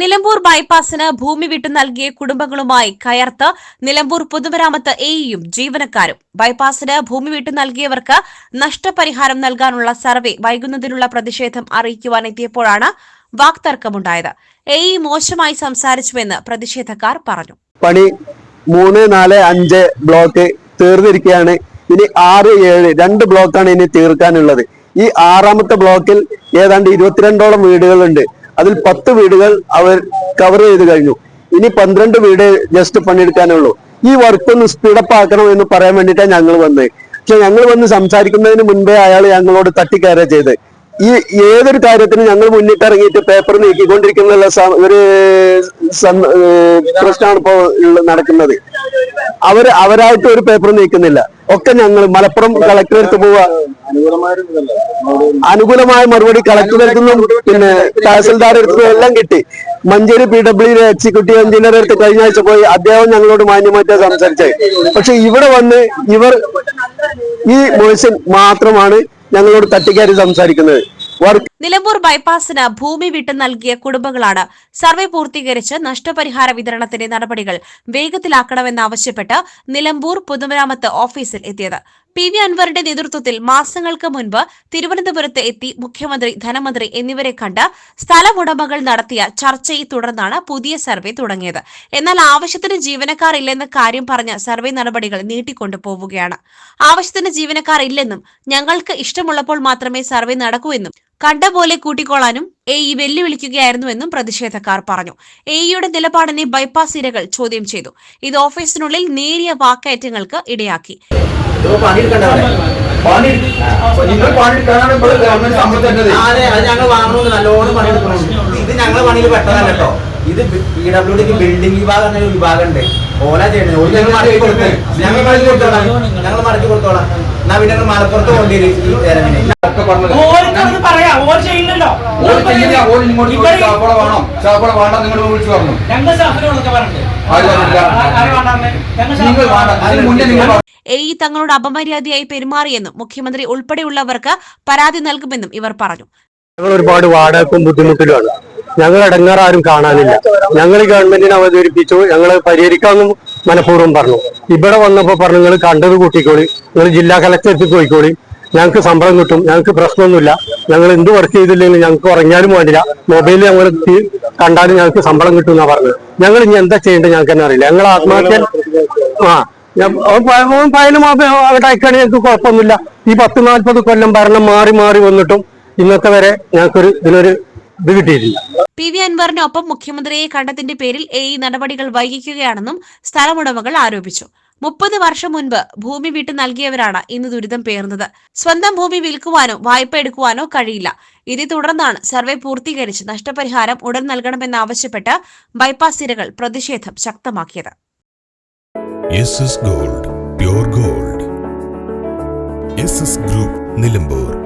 നിലമ്പൂർ ബൈപ്പാസിന് ഭൂമി വിട്ടു നൽകിയ കുടുംബങ്ങളുമായി കയർത്ത് നിലമ്പൂർ പൊതുമരാമത്ത് എയും ജീവനക്കാരും. ബൈപ്പാസിന് ഭൂമി വിട്ടു നൽകിയവർക്ക് നഷ്ടപരിഹാരം നൽകാനുള്ള സർവേ വൈകുന്നതിനുള്ള പ്രതിഷേധം അറിയിക്കുവാൻ എത്തിയപ്പോഴാണ് വാക്തർക്കമുണ്ടായത്. എ മോശമായി സംസാരിച്ചുവെന്ന് പ്രതിഷേധക്കാർ പറഞ്ഞു. പണി മൂന്ന് നാല് അഞ്ച് ബ്ലോക്ക് തീർന്നിരിക്കുകയാണ്. ഇനി ആറ് ഏഴ് രണ്ട് ബ്ലോക്കാണ് ഇനി തീർക്കാനുള്ളത്. ഈ ആറാമത്തെ ബ്ലോക്കിൽ ഏതാണ്ട് ഇരുപത്തിരണ്ടോളം വീടുകളുണ്ട്. അതിൽ പത്ത് വീടുകൾ അവർ കവർ ചെയ്ത് കഴിഞ്ഞു. ഇനി പന്ത്രണ്ട് വീട് ജസ്റ്റ് പണിയെടുക്കാനുള്ളൂ. ഈ വർക്ക് ഒന്ന് സ്പീഡപ്പ് ആക്കണം എന്ന് പറയാൻ വേണ്ടിയിട്ടാണ് ഞങ്ങൾ വന്നത്. പക്ഷെ ഞങ്ങൾ വന്ന് സംസാരിക്കുന്നതിന് മുൻപേ അയാൾ ഞങ്ങളോട് തട്ടിക്കയറുക ചെയ്ത് ഈ ഏതൊരു കാര്യത്തിന് ഞങ്ങൾ മുന്നിട്ടിറങ്ങിയിട്ട് പേപ്പർ നീക്കിക്കൊണ്ടിരിക്കുന്ന ഒരു പ്രശ്നമാണ് ഇപ്പോൾ നടക്കുന്നത്. അവർ അവരായിട്ട് ഒരു പേപ്പർ നീക്കുന്നില്ല. ഒക്കെ ഞങ്ങൾ മലപ്പുറം കളക്ടറെടുത്ത് പോവുക അനുകൂലമായ മറുപടി കളക്ടറെടുത്തു നിന്നും പിന്നെ തഹസിൽദാർ എടുത്തു എല്ലാം കിട്ടി. Manjeri P W executive engineer അടുത്ത് കഴിഞ്ഞ ആഴ്ച പോയി. അദ്ദേഹം ഞങ്ങളോട് മാന്യമായിട്ട് സംസാരിച്ചത്. പക്ഷെ ഇവിടെ വന്ന് ഇവർ ഈ മനുഷ്യൻ മാത്രമാണ് ഞങ്ങളോട് തട്ടിക്കാരി സംസാരിക്കുന്നത്. നിലമ്പൂർ ബൈപ്പാസിന് ഭൂമി വിട്ട് നൽകിയ കുടുംബങ്ങളാണ് സർവേ പൂർത്തീകരിച്ച് നഷ്ടപരിഹാര വിതരണത്തിന്റെ നടപടികൾ വേഗത്തിലാക്കണമെന്നാവശ്യപ്പെട്ട് നിലമ്പൂർ പൊതുമരാമത്ത് ഓഫീസിൽ എത്തിയത്. പി വി അൻവറിന്റെ നേതൃത്വത്തിൽ മാസങ്ങൾക്ക് മുൻപ് തിരുവനന്തപുരത്ത് എത്തി മുഖ്യമന്ത്രി ധനമന്ത്രി എന്നിവരെ കണ്ട് സ്ഥലമുടമകൾ നടത്തിയ ചർച്ചയെ തുടർന്നാണ് പുതിയ സർവേ തുടങ്ങിയത്. എന്നാൽ ആവശ്യത്തിന് ജീവനക്കാർ ഇല്ലെന്ന കാര്യം പറഞ്ഞ സർവേ നടപടികൾ നീട്ടിക്കൊണ്ടു പോവുകയാണ്. ആവശ്യത്തിന് ജീവനക്കാർ ഇല്ലെന്നും ഞങ്ങൾക്ക് ഇഷ്ടമുള്ളപ്പോൾ മാത്രമേ സർവേ നടക്കൂ എന്നും കണ്ട പോലെ കൂട്ടിക്കോളാനും എ ഇ വെല്ലുവിളിക്കുകയായിരുന്നുവെന്നും പ്രതിഷേധക്കാർ പറഞ്ഞു. എ ഇയുടെ നിലപാടിനെ ബൈപ്പാസ് ഇരകൾ ചോദ്യം ചെയ്തു. ഇത് ഓഫീസിനുള്ളിൽ നേരിയ വാക്കയറ്റങ്ങൾക്ക് ഇടയാക്കി. ഇത് ഞങ്ങളെ പണിയിൽ പെട്ടതല്ല കേട്ടോ. ഇത് പി ഡബ്ല്യു ഡിക്ക് ബിൽഡിംഗ് വിഭാഗം എന്നൊരു വിഭാഗം ഉണ്ട്. ഓല ചെയ്യണേ. ഞങ്ങൾ മടക്കി കൊടുത്തോളാം. ഞങ്ങൾ മടക്കി കൊടുത്തോളാം. എന്നാ പിന്നെ മലപ്പുറത്ത്. എ ഇ തങ്ങളോട് അപമര്യാദയായി പെരുമാറിയെന്നും മുഖ്യമന്ത്രി ഉൾപ്പെടെയുള്ളവർക്ക് പരാതി നൽകുമെന്നും ഇവർ പറഞ്ഞു. ഞങ്ങൾ ഒരുപാട് വാടകക്കും ബുദ്ധിമുട്ടിലുമാണ്. ഞങ്ങൾ ഇടങ്ങാറ് ആരും കാണാനില്ല. ഞങ്ങൾ ഗവൺമെന്റിനെ അവതരിപ്പിച്ചു. ഞങ്ങൾ പരിഹരിക്കാമെന്നും മനഃപൂർവം പറഞ്ഞു. ഇവിടെ വന്നപ്പോൾ പറഞ്ഞു നിങ്ങൾ കണ്ടത് കൂട്ടിക്കോളി. നിങ്ങൾ ജില്ലാ കലക്ടറേറ്റ് പോയിക്കോളി. ഞങ്ങൾക്ക് ശമ്പളം കിട്ടും. ഞങ്ങൾക്ക് പ്രശ്നമൊന്നുമില്ല. ഞങ്ങൾ എന്ത് വർക്ക് ചെയ്തില്ലെങ്കിലും ഞങ്ങൾക്ക് ഉറങ്ങിയാലും വേണ്ടില്ല. മൊബൈലിൽ ഞങ്ങൾ കണ്ടാലും ഞങ്ങൾക്ക് ശമ്പളം കിട്ടും എന്നാ പറഞ്ഞത്. ഞങ്ങൾ ഇനി എന്താ ചെയ്യേണ്ടത് ഞങ്ങൾക്ക് തന്നെ അറിയില്ല. ഞങ്ങൾ ആത്മഹത്യ ആ ഫയലും അവിടെ അയക്കുകയാണെങ്കിൽ ഞങ്ങൾക്ക് കുഴപ്പമൊന്നുമില്ല. ഈ പത്ത് നാൽപ്പത് കൊല്ലം ഭരണം മാറി മാറി വന്നിട്ടും ഇന്നത്തെ വരെ ഞങ്ങൾക്കൊരു ഇതിനൊരു ഇത് കിട്ടിയിട്ടില്ല. പി വി അൻവറിനൊപ്പം മുഖ്യമന്ത്രിയെ കണ്ടതിന്റെ പേരിൽ എ ഇ നടപടികൾ വൈകിക്കുകയാണെന്നും സ്ഥലമുടമകൾ ആരോപിച്ചു. മുപ്പത് വർഷം മുൻപ് ഭൂമി വിട്ട് നൽകിയവരാണ് ഇന്ന് ദുരിതം പേർന്നത് സ്വന്തം ഭൂമി വിൽക്കുവാനോ വായ്പ എടുക്കുവാനോ കഴിയില്ല. ഇതേ തുടർന്നാണ് സർവേ പൂർത്തീകരിച്ച് നഷ്ടപരിഹാരം ഉടൻ നൽകണമെന്നാവശ്യപ്പെട്ട് ബൈപ്പാസ് തിരകൾ പ്രതിഷേധം ശക്തമാക്കിയത്. Gold pure gold group Nilambur